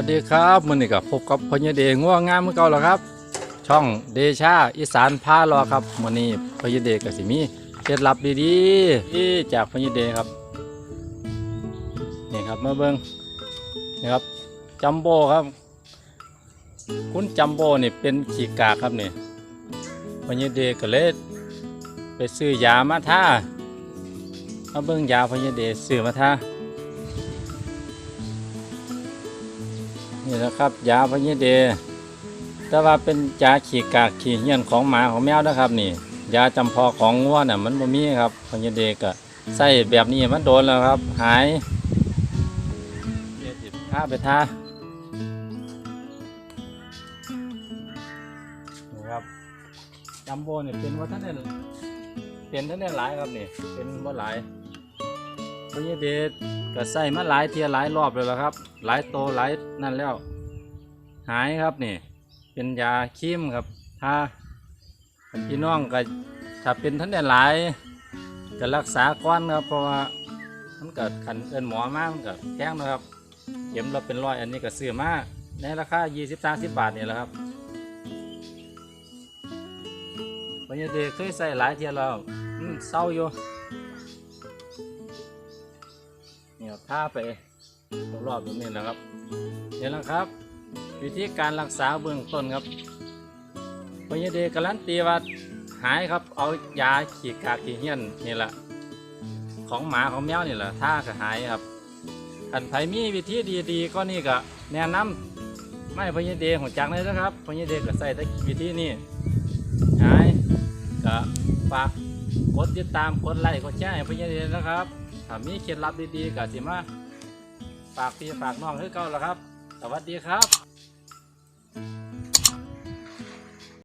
วัสดีครับมือนี้ก็พบกับพญเดชง่วงงามเมื่อเก่าแล้วครับ ช่องเดชาอีสานพารอครับมือนี้พญเดชก็สิมีเคล็ดลับดีๆที่จากพญเดครับนี่ครับมาเบิ่งนี่ครับจัมโบ้ครับ คุณจัมโบ้นี่เป็นขี้กากครับนี่พญเดก็เลยไปซื้อยามาท่ามาเบิ่งยาพญเดซื้อมาท่า นี่นะครับยาพญเดแต่ว่าเป็นยาขี่กากขี่เหี้ยนของหมาของแมวนะครับนี่ยาจำพอของวัวน่ะมันบ่มีครับพญเดก็ใส่แบบนี้มันโดนแล้วครับ หายเดี๋ยวสิทาไปทานะครับจัมโบ้นี่เป็นว่าท่านเนี่ยเป็นท่านเนี่ยหลายครับนี่เป็นว่าหลาย พญเดชก็ใส่มาหลายเทียหลายรอบเลยแล้วครับ หลายโตหลายนั่นแล้ว หายครับนี่ เป็นยาคีมครับถ้าพี่น้องก็ถ้าเป็นท่านได้หลายก็รักษาก้อนครับเพราะว่ามันเกิดขันเอินหมอมากมันก็แพงนะครับเข็มเราเป็นร้อยอันนี้ก็ซื้อมาในราคา20 30บาทนี่แหละครับพญเดชเคยใส่หลายเทียแล้วเศร้าอยู่ เนี่ยท่าไปรอบๆตรงนี้นะครับเนี่แหละครับ วิธีการรักษาเบื้องต้นครับพยาเดการันตีว่าหายครับ เอายาขีดกากขีเหี้ยนนี่แหละของหมาของแมวนี่แหละท่าก็หายครับกันไผมีวิธีดีๆก็นี่ก็แนะนำไม่พยาเดของจักเลยนะครับพยาเดก็ใส่แต่วิธีนี้หายก็ฝากกดติดตามกดไลค์กดแชร์พยาเดนะครับ ถ้ามีเคล็ดลับดีๆก็สิมาฝากพี่ฝากน้องให้เก่าแล้วครับ สวัสดีครับ